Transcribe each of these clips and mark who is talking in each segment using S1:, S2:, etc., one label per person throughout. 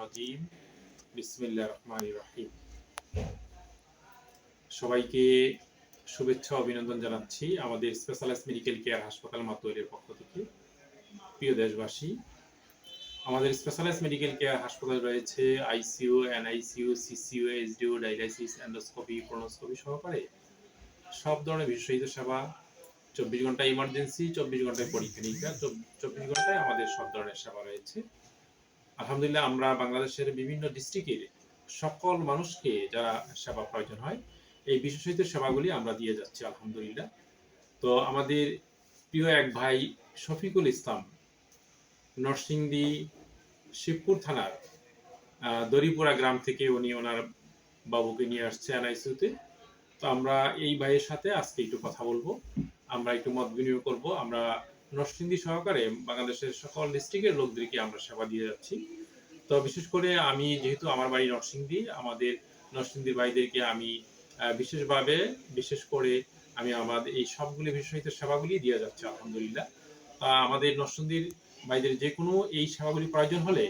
S1: রাজিম বিসমিল্লাহির রহমানির রহিম। সবাইকে শুভেচ্ছা অভিনন্দন জানাচ্ছি আমাদের স্পেশালাইজড মেডিকেল কেয়ার হাসপাতাল পক্ষ থেকে। প্রিয় দেশবাসী, আমাদের মেডিকেল কেয়ার হাসপাতাল রয়েছে আইসিইউ এসডিও ডায়ালাইসিস ক্রোনোস্কোপি সহকারে সব ধরনের বিশেষায়িত সেবা, চব্বিশ ঘণ্টা ইমার্জেন্সি, চব্বিশ ঘন্টায় পরীক্ষা নিরীক্ষা চব্বিশ ঘন্টায় আমাদের সব ধরনের সেবা রয়েছে। আলহামদুলিল্লাহ আমরা বাংলাদেশের বিভিন্ন ডিস্ট্রিক্টের সকল মানুষকে যারা সেবা প্রয়োজন হয়, এই বিশেষায়িত সেবাগুলি আমরা দিয়ে যাচ্ছি, আলহামদুলিল্লাহ। তো আমাদের প্রিয় এক ভাই শফিকুল ইসলাম, নরসিংদী শিবপুর থানার দরিপুরা গ্রাম থেকে উনি ওনার বাবুকে নিয়ে আসছে এনআইসিউতে তো আমরা এই ভাইয়ের সাথে আজকে একটু কথা বলব, আমরা একটু মত বিনিময় করব, আমরা নরসিংদী সহকারে বাংলাদেশের সকল ডিস্ট্রিক্টের লোকদেরকে আমরা সেবা দিয়ে যাচ্ছি। তো বিশেষ করে আমি যেহেতু আমার বাড়ি নরসিংদী আমাদের নরসিংদীর ভাইদেরকে আমি বিশেষভাবে, বিশেষ করে আমি আমাদের এই সবগুলি বিশেষায়িত সেবাগুলি দিয়ে যাচ্ছি, আলহামদুলিল্লাহ। আমাদের নরসিংদীর ভাইদের যে কোনো এই সেবাগুলি প্রয়োজন হলে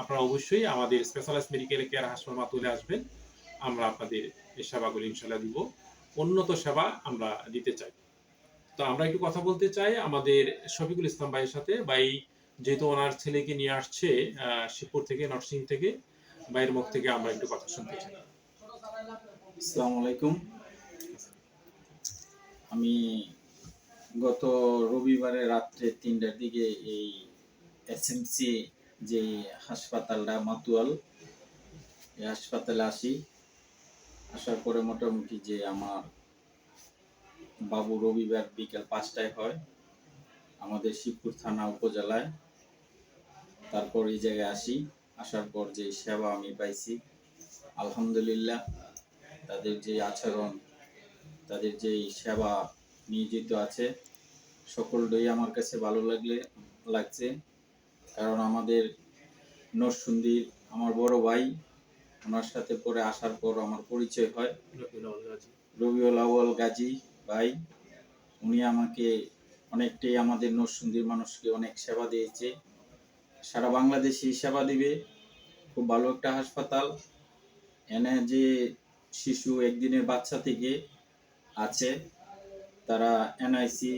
S1: আপনারা অবশ্যই আমাদের স্পেশালাইজড মেডিকেল কেয়ার হাসপাতাল মাতুলে আসবেন। আমরা আপনাদের এই সেবাগুলি ইনশাল্লাহ দিব। উন্নত সেবা আমরা দিতে চাই। তো আমরা একটু কথা বলতে চাই আমাদের শফিকুল ইসলাম ভাইয়ের সাথে। ভাই যেহেতু ওনার ছেলেকে নিয়ে আসছে শিবপুর থেকে নরসিং থেকে, ভাইয়ের মুখ থেকে আমরা একটু কথা শুনতে চাই।
S2: আসসালামু আলাইকুম। আমি গত রবিবারে রাত্রে তিনটার দিকে এই এসএমসি যে হাসপাতালটা, মাতুয়াল, এই হাসপাতালে আসি। আসার পরে মোটামুটি যে আমার বাবু রবিবার বিকেল পাঁচটায় হয় আমাদের শিবপুর থানা উপজেলায়। তারপর এই জায়গায় আসি আসার পর যে সেবা আমি পাইছি আলহামদুলিল্লাহ। তাদের যে আচরণ তাদের যে সেবা নিয়োজিত আছে সকলটাই আমার কাছে ভালো লাগলে লাগছে। কারণ আমাদের নরসুন্দির আমার বড় ভাই ওনার সাথে পরে আসার পর আমার পরিচয় হয়। রবিউল আউয়াল গাজী ভাই উনি আমাকে অনেকটাই আমাদের নরসুন্দির মানুষকে অনেক সেবা দিয়েছে। সারা বাংলাদেশে সেবা দিবে। খুব ভালো একটা হাসপাতাল। এনে যে শিশু একদিনের বাচ্চা থেকে আছে তারা এনআইসি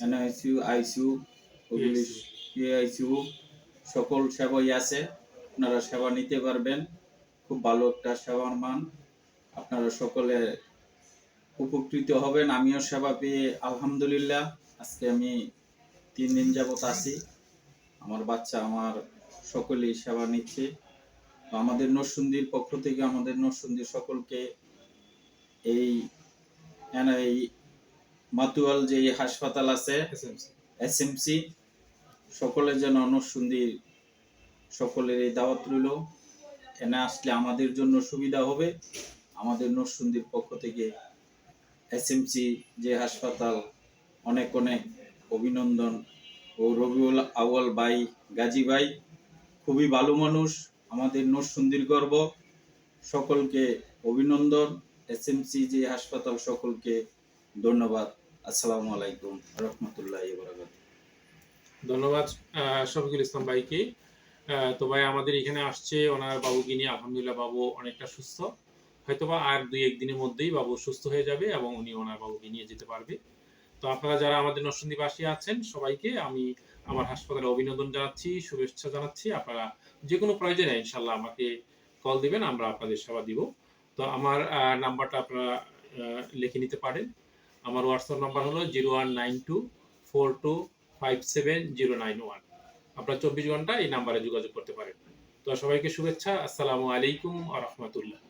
S2: এনআইসিউ আইসিউ ওগুলি পিআইসিউ সকল সেবাই আছে। আপনারা সেবা নিতে পারবেন। খুব ভালো একটা সেবার মান। আপনারা সকলে উপকৃত হবেন, আমিও সেবা পেয়ে আলহামদুলিল্লাহ। আজকে আমি তিন দিন যাবত আছি। আমার বাচ্চা, আমার সকলেই সেবা নিচ্ছে। আমাদের নরসুন্দির পক্ষ থেকে আমাদের নরসুন্দির সকলকে এই এই মাতুয়াল যে হাসপাতাল আছে এসএমসি সকলের যেন নরসুন্দির সকলের এই দাওয়াত রইল। এনে আসলে আমাদের জন্য সুবিধা হবে। আমাদের নরসুন্দির পক্ষ থেকে এসএমসি যে হাসপাতাল, অনেক অনেক অভিনন্দন। ও রবিউল আউয়াল ভাই, গাজী ভাই, খুবই ভালো মানুষ, আমাদের নরসুন্দির গর্ব। সকলকে অভিনন্দন। এসএমসি যে হাসপাতাল, সকলকে ধন্যবাদ। আসসালামু আলাইকুম রহমতুল্লাহ বরাকাত
S1: ধন্যবাদ শফিকুল ইসলাম ভাইকে। তো ভাই, আমাদের এখানে আসছে ওনার বাবুকে নিয়ে আলহামদুলিল্লাহ বাবু অনেকটা সুস্থ। হয়তোবা আর দুই একদিনের মধ্যেই বাবু সুস্থ হয়ে যাবে এবং উনি ওনার বাবুকে নিয়ে যেতে পারবে। তো আপনারা যারা আমাদের নরসিংদীবাসী আছেন, সবাইকে আমি আমার হাসপাতালে অভিনন্দন জানাচ্ছি, শুভেচ্ছা জানাচ্ছি। আপনারা যে কোনো প্রয়োজনে ইনশাল্লাহ আমাকে কল দিবেন, আমরা আপনাদের সেবা দিব। তো আমার নাম্বারটা আপনারা লিখে নিতে পারেন। আমার হোয়াটসঅ্যাপ নাম্বার হলো zero one nine two four two five seven zero nine one আপনারা চব্বিশ ঘণ্টা এই নাম্বারে যোগাযোগ করতে পারেন। তো সবাইকে শুভেচ্ছা। আসসালামু আলাইকুম আ রহমতুল্লাহ।